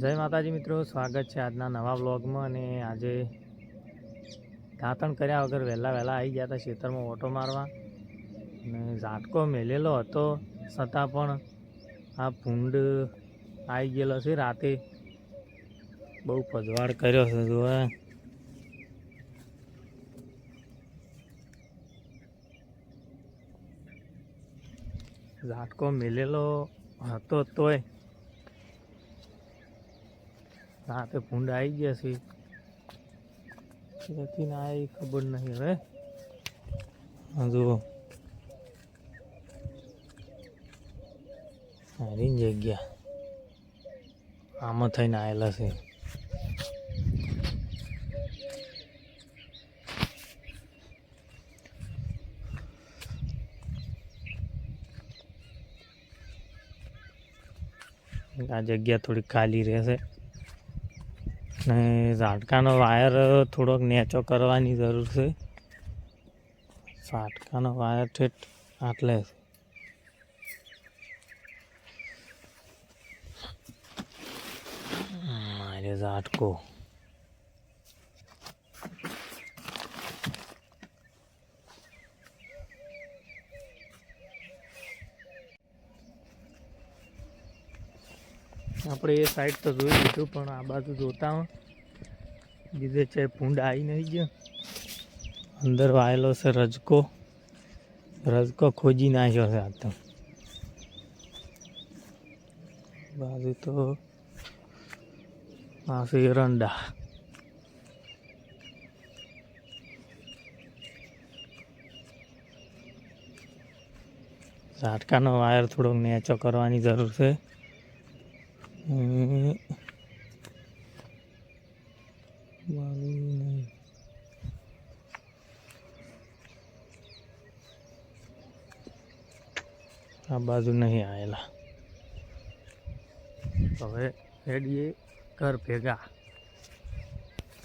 જય માતાજી મિત્રો, સ્વાગત છે આજના નવા બ્લોગમાં અને આજે દાંતણ કર્યા વગર વહેલા વહેલા આવી ગયા હતા ખેતરમાં ઓટો મારવા. અને ઝાટકો મેલેલો હતો, છતાં પણ આ ભૂંડ આવી ગયેલો છે. રાતે બહુ પજવાડ કર્યો છે જોવા ઝાટકો મેલેલો હતો તોય રાતે ભૂંડ આવી ગયા છે. નથી ના એ ખબર નહીં હવે. જુઓ. સારી જગ્યા. આમાં થઈને આવેલા છે. આ જગ્યા થોડી ખાલી રહેશે. ને ઝાટકાનો વાયર થોડોક નેચો કરવાની જરૂર છે. ઝાટકાનો વાયર ઠેઠ આટલે મારે ઝાટકો. આપણે એ સાઈડ તો જોઈ લીધું, પણ આ બાજુ જોતા લીધે છે ભૂંડ આવી નહીં ગયો. અંદર વાયેલો છે રજકો. રજકો ખોજી નાખ્યો છે આ તો. બાજુ તો આ એરંડા. ઝાટકાનો વાયર થોડોક નેચો કરવાની જરૂર છે. આ બાજુ નહીં આવેલા હવે રેડીએ ઘર ભેગા.